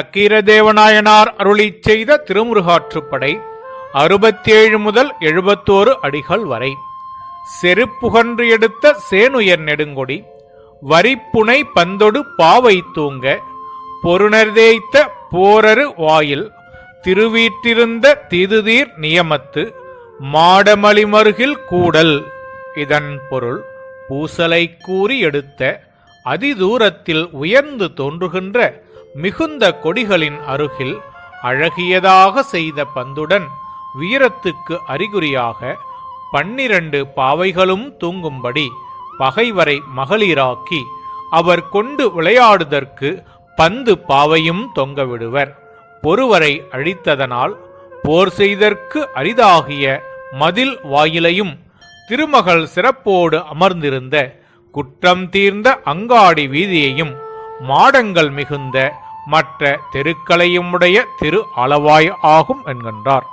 நக்கீரதேவநாயனார் அருளி செய்த திருமுருகாற்றுப்படை அறுபத்தேழு முதல் எழுபத்தோரு அடிகள் வரை. செருப்புகன்று எடுத்த சேனுயர் நெடுங்கொடி வரிப்புனை பந்தொடு பாவை தூங்க பொருணர்தேய்த்த போரரு வாயில் திருவீற்றிருந்த திதுதீர் நியமத்து மாடமலிமருகில் கூடல். இதன் பொருள் பூசலை கூறி எடுத்த அதிதூரத்தில் உயர்ந்து தோன்றுகின்ற மிகுந்த கொடிகளின் அருகில் அழகியதாக செய்த பந்துடன் வீரத்துக்கு அறிகுறியாக பன்னிரண்டு பாவைகளும் தூங்கும்படி பகைவரை மகளிராக்கி அவர் கொண்டு விளையாடுதற்கு பந்து பாவையும் தொங்கவிடுவர் பொறுவரை அழித்ததனால் போர் செய்தற்கு அரிதாகிய மதில் வாயிலையும் திருமகள் சிறப்போடு அமர்ந்திருந்த குற்றம் தீர்ந்த அங்காடி வீதியையும் மாடங்கள் மிகுந்த மற்ற தெருக்களையுமுடைய திரு அளவாய் ஆகும் என்கின்றார்.